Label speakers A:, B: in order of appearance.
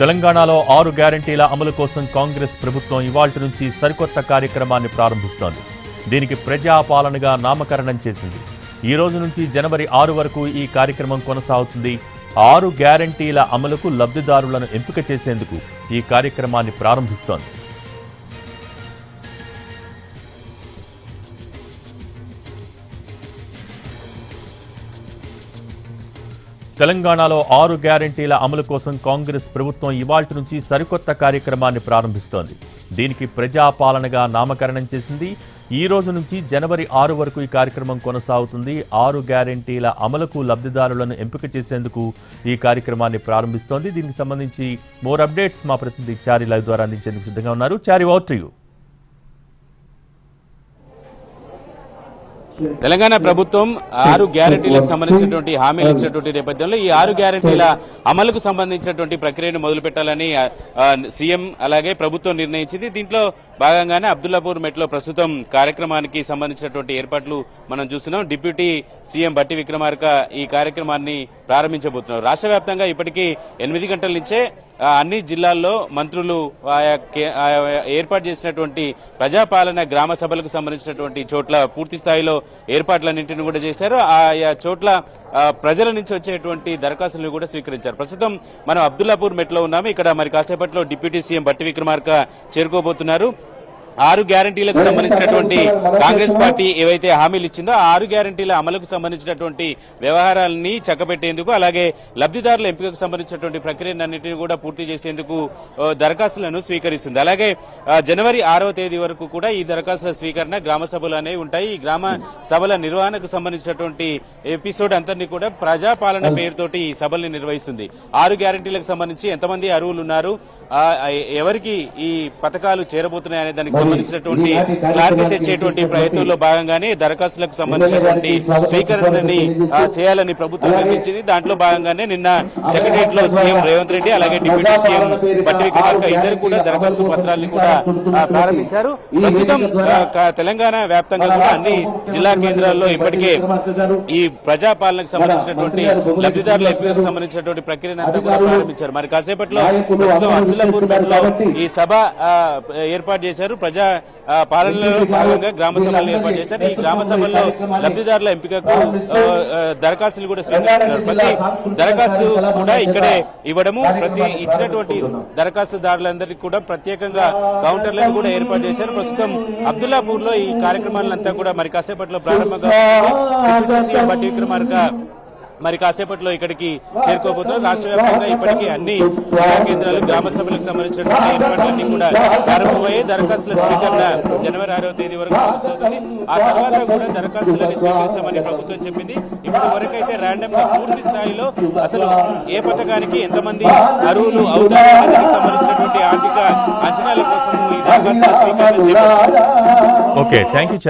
A: తెలంగాణలో ఆరు గ్యారంటీల అమలు కోసం కాంగ్రెస్ ప్రభుత్వం ఇవాల్టి నుంచి సరికొత్త కార్యక్రమాన్ని ప్రారంభిస్తోంది. దీనికి ప్రజాపాలనగా నామకరణం చేసింది. ఈ రోజు నుంచి జనవరి ఆరు వరకు ఈ కార్యక్రమం కొనసాగుతుంది. ఆరు గ్యారంటీల అమలుకు లబ్ధిదారులను ఎంపిక చేసేందుకు ఈ కార్యక్రమాన్ని ప్రారంభిస్తోంది. తెలంగాణలో ఆరు గ్యారంటీల అమలు కోసం కాంగ్రెస్ ప్రభుత్వం ఇవాల్టి నుంచి సరికొత్త కార్యక్రమాన్ని ప్రారంభిస్తోంది. దీనికి ప్రజాపాలనగా నామకరణం చేసింది. ఈ రోజు నుంచి జనవరి ఆరు వరకు ఈ కార్యక్రమం కొనసాగుతుంది. ఆరు గ్యారంటీల అమలుకు లబ్ధిదారులను ఎంపిక చేసేందుకు ఈ కార్యక్రమాన్ని ప్రారంభిస్తోంది. దీనికి సంబంధించి మోర్ అప్డేట్స్ మా ప్రతినిధి చారి లైవ్ ద్వారా అందించేందుకు సిద్ధంగా ఉన్నారు. Chari over to you
B: Telangana ప్రభుత్వం ఆరు గ్యారంటీలకు సంబంధించినటువంటి హామీలు ఇచ్చినటువంటి నేపథ్యంలో ఈ ఆరు గ్యారంటీల అమలుకు సంబంధించినటువంటి ప్రక్రియను మొదలు పెట్టాలని సీఎం అలాగే ప్రభుత్వం నిర్ణయించింది. దీంట్లో భాగంగానే అబ్దుల్లాపూర్ మెట్లో ప్రస్తుతం కార్యక్రమానికి సంబంధించినటువంటి ఏర్పాట్లు మనం చూస్తున్నాం. డిప్యూటీ సీఎం బట్టి విక్రమార్క ఈ కార్యక్రమాన్ని ప్రారంభించబోతున్నారు. రాష్ట్ర వ్యాప్తంగా ఇప్పటికీ ఎనిమిది గంటల నుంచే అన్ని జిల్లాల్లో మంత్రులు ఆయా కే- ఆయా ఏర్పాటు చేసినటువంటి ప్రజాపాలన గ్రామ సభలకు సంబంధించినటువంటి చోట్ల పూర్తి స్థాయిలో ఏర్పాట్లన్నింటిని కూడా చేశారు. ఆయా చోట్ల ప్రజల నుంచి వచ్చేటువంటి దరఖాస్తులను కూడా స్వీకరించారు. ప్రస్తుతం మనం అబ్దుల్లాపూర్ మెట్లో ఉన్నాము. ఇక్కడ మరి కాసేపట్లో డిప్యూటీ సీఎం బట్టి విక్రమార్క చేరుకోబోతున్నారు. ఆరు గ్యారంటీలకు సంబంధించినటువంటి కాంగ్రెస్ పార్టీ ఏవైతే హామీలు ఇచ్చిందో ఆరు గ్యారంటీల అమలుకు సంబంధించినటువంటి వ్యవహారాలని చక్కబెట్టేందుకు అలాగే లబ్ధిదారుల ఎంపికకు సంబంధించినటువంటి ప్రక్రియనన్నింటినీ కూడా పూర్తి చేసేందుకు దరఖాస్తులను స్వీకరిస్తుంది. అలాగే జనవరి ఆరవ తేదీ వరకు కూడా ఈ దరఖాస్తుల స్వీకరణ గ్రామ సభలు అనేవి ఉంటాయి. ఈ గ్రామ సభల నిర్వహణకు సంబంధించినటువంటి ఎపిసోడ్ అంతటినీ కూడా ప్రజాపాలన పేరుతోటి ఈ సభల్ని నిర్వహిస్తుంది. ఆరు గ్యారంటీలకు సంబంధించి ఎంతమంది అరువులు ఉన్నారు ఎవరికి ఈ పథకాలు చేరబోతున్నాయి అనే దానికి సంబంధించినటువంటి క్లారిటీ తెచ్చేటువంటి ప్రయత్నంలో భాగంగానే దరఖాస్తులకు సంబంధించినటువంటి స్వీకరణని చేయాలని ప్రభుత్వం నిర్ణయించింది. దాంట్లో భాగంగానే నిన్న సెక్రటరియట్లో సీఎం రేవంత్ రెడ్డి అలాగే డిప్యూటీ సీఎం బట్టి విక్రమార్క ఇద్దరు కూడా దరఖాస్తు పత్రాలను కూడా ప్రారంభించారు. ప్రస్తుతం తెలంగాణ వ్యాప్తంగా కూడా అన్ని జిల్లా కేంద్రాల్లో ఇప్పటికే ఈ ప్రజాపాలనకు సంబంధించినటువంటి లబ్ధిదారుల ఎంపికకు సంబంధించినటువంటి ప్రక్రియను అంతా కూడా ప్రారంభించారు. మరి కాసేపట్లో ప్రస్తుతం ఈ సభ ఏర్పాటు చేశారు. ప్రజా పాలనలో భాగంగా గ్రామ సభలు ఏర్పాటు చేశారు. ఈ గ్రామ సభల్లో లబ్ధిదారుల ఎంపికకు దరఖాస్తులు కూడా స్వీకరిస్తున్నారు ప్రతి దరఖాస్తు కూడా ఇక్కడే ఇవ్వడము ప్రతి ఇచ్చినటువంటి దరఖాస్తుదారులందరికీ కూడా ప్రత్యేకంగా కౌంటర్లను కూడా ఏర్పాటు చేశారు. ప్రస్తుతం అబ్దుల్లాపూర్లో ఈ కార్యక్రమాలంతా కూడా మరి కాసేపట్లో ప్రారంభంగా బట్టి విక్రమార్క మరి కాసేపట్లో ఇక్కడికి చేరుకోబోతున్నారు. రాష్ట్ర వ్యాప్తంగా ఇప్పటికీ అన్ని జిల్లా కేంద్రాలు గ్రామ సభలకు సంబంధించినటువంటి ఏర్పాట్లన్నీ కూడా ప్రారంభమయ్యాయి. దరఖాస్తుల స్వీకరణ జనవరి ఆరవ తేదీ వరకు కొనసాగుతుంది. ఆ తర్వాత కూడా దరఖాస్తులని స్వీకరిస్తామని ప్రభుత్వం చెప్పింది. ఇప్పటి వరకు అయితే ర్యాండమ్గా పూర్తి స్థాయిలో అసలు ఏ పథకానికి ఎంతమంది అరువులు అవుతారు దానికి సంబంధించినటువంటి ఆర్థిక అంచనాల కోసం ఈ దరఖాస్తుల స్వీకరణ
A: ఓకే థ్యాంక్ యూ